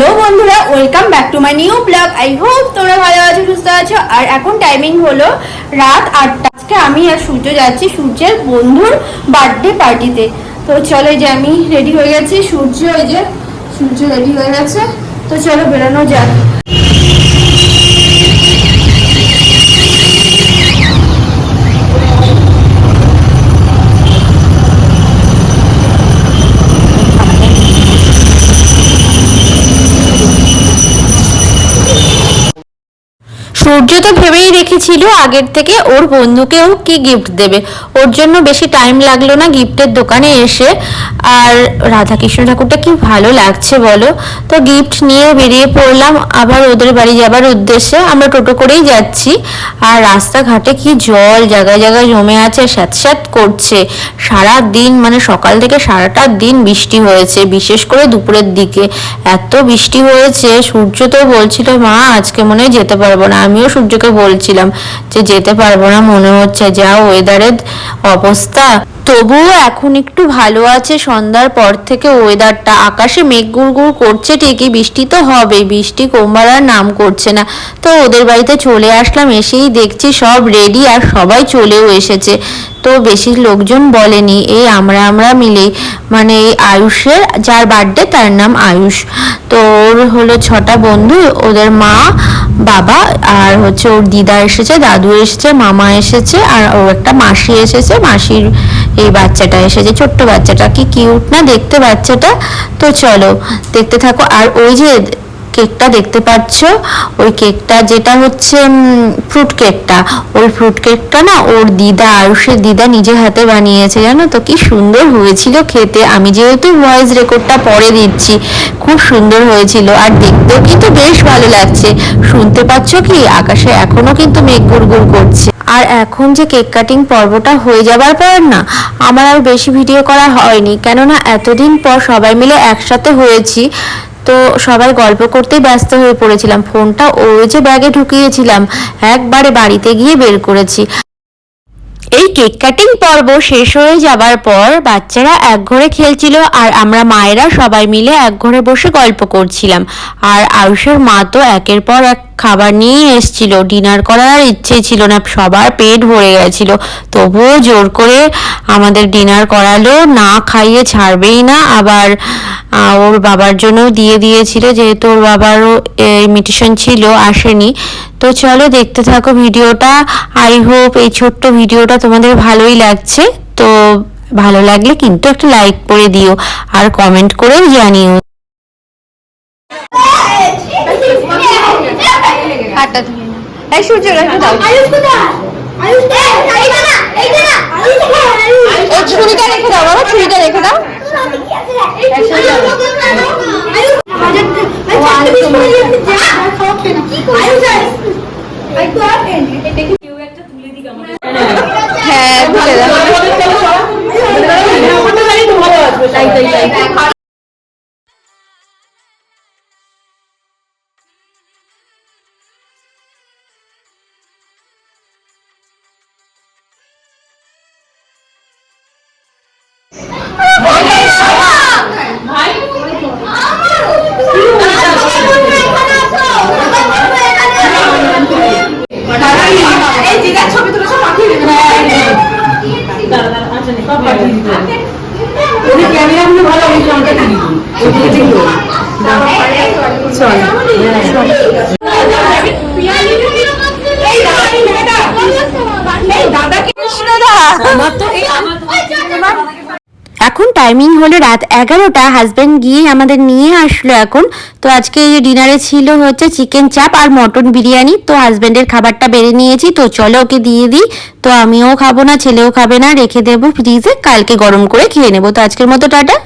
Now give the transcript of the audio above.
Hello বন্ধুরা welcome back to my new blog I hope তোমরা ভালো আছো, সুস্থ আছো। আর এখন টাইমিং হলো রাত আটটা। আজকে আমি আর সূর্য যাচ্ছি সূর্যের বন্ধুর বার্থডে পার্টিতে তো। চলো এই যে আমি রেডি হয়ে গেছি। সূর্য এই যে, সূর্য রেডি হয়ে গেছে। তো চলো বেরোনো যাক। সূর্য তো ভেবেই রেখেছিল আগের থেকে ওর বন্ধুকেও কি গিফট দেবে। ওর জন্য বেশি টাইম লাগল না গিফটের দোকানে এসে। আর রাধাকৃষ্ণ ঠাকুরটা কি ভালো লাগছে বলো? তো গিফট নিয়ে বেরিয়ে পড়লাম, আবার ওদের বাড়ি যাবার উদ্দেশ্যে। আমরা টোটো করেই যাচ্ছি। আর রাস্তাঘাটে কি জল জায়গায় জায়গায় জমে আছে, স্যাঁত স্যাঁত করছে। সারা দিন মানে সকাল থেকে সারাটা দিন বৃষ্টি হয়েছে, বিশেষ করে দুপুরের দিকে। এত বৃষ্টি হয়েছে, সূর্য তো বলছিল, মা, আজকে মনে হয় যেতে পারব না। আমিও সূর্যকে বলছিলাম যে যেতে পারব না, মনে হচ্ছে যা ওয়েদারের অবস্থা। তবুও এখন একটু ভালো আছে, সন্ধ্যার পর থেকে ওয়েদারটা আকাশে মেঘ গুড়গুড় করছে ঠিকই, বৃষ্টি তো হবে বৃষ্টি কমবার আর নাম করছে না। তো ওদের বাড়িতে চলে আসলাম, এসেই দেখছি সব রেডি আর সবাই চলেও এসেছে। তো বেশি লোকজন বলেনি, এই আমরা আমরা মিলে মানে এই আয়ুষের, যার বার্থডে তার নাম আয়ুষ। তো ওর হলো ছটা বন্ধু, ওদের মা বাবা, আর হচ্ছে ওর দিদা এসেছে, দাদু এসেছে, মামা এসেছে, আর ওর একটা মাসি এসেছে, মাসির এই বাচ্চাটা এসেছে, ছোট্ট বাচ্চাটা, কি কিউট না দেখতে বাচ্চাটা। তো চলো, দেখতে থাকো। আর ওই যে কেকটা দেখতে পাচ্ছ? ওই কেকটা যেটা হচ্ছে ফ্রুট কেকটা ওই ফ্রুট কেকটা না ওর দিদা আয়ুষের দিদা নিজে হাতে বানিয়েছে, জানো তো? কি সুন্দর হয়েছিল খেতে। আমি যেহেতু ভয়েস রেকর্ডটা পরে দিচ্ছি, খুব সুন্দর হয়েছিল। আর দেখতেও কিন্তু বেশ ভালো লাগছে। শুনতে পাচ্ছ কি? আকাশে এখনও কিন্তু মেঘ গুড়গুড় করছে। আর এখন যে কেক কাটিং পর্বটা হয়ে যাবার পর না, আমার আর বেশি ভিডিও করা হয়নি। কেননা এতদিন পর সবাই মিলে একসাথে হয়েছি। তো সবাই গল্প করতেই ব্যস্ত হয়ে পড়েছিলাম ফোনটা। ওই যে ব্যাগে ঢুকিয়েছিলাম। একবারে বাড়িতে গিয়ে বের করেছি। এই কেক কাটিং পর্ব শেষ হয়ে যাবার পর বাচ্চারা এক ঘরে খেলছিল আর আমরা মায়েরা সবাই মিলে এক ঘরে বসে গল্প করছিলাম। আর আয়ুষের মা তো একের পর এক খাবার নিয়েই এসছিল। ডিনার করার আর ইচ্ছেই ছিল না, সবার পেট ভরে গেছিল। তবুও জোর করে আমাদের ডিনার করালো, না খাইয়ে ছাড়বেই না। আবার ওর বাবার জন্যও দিয়ে দিয়েছিল, যেহেতু ওর বাবারও ইমিটেশন ছিল, আসেনি। তো চলো দেখতে থাকো ভিডিওটা। আই হোপ এই ছোট্ট ভিডিওটা তোমাদের ভালোই লাগছে। তো ভালো লাগলে কিন্তু একটা লাইক করে দিও আর কমেন্ট করেও জানিও। এই সূর্য দাও হ্যাঁ এখন টাইমিং হলো রাত এগারোটা। হাজব্যান্ড গিয়ে আমাদের নিয়ে আসলো এখন। তো আজকে এই ডিনারে ছিল হচ্ছে চিকেন চাপ আর মটন বিরিয়ানি। তো হাজব্যান্ডের খাবারটা বেড়ে নিয়েছি। তো চলো ওকে দিয়ে দিই। তো আমিও খাব না, ছেলেও খাবে না। রেখে দেবো ফ্রিজে কালকে গরম করে খেয়ে নেব। তো আজকের মতো, টাটা।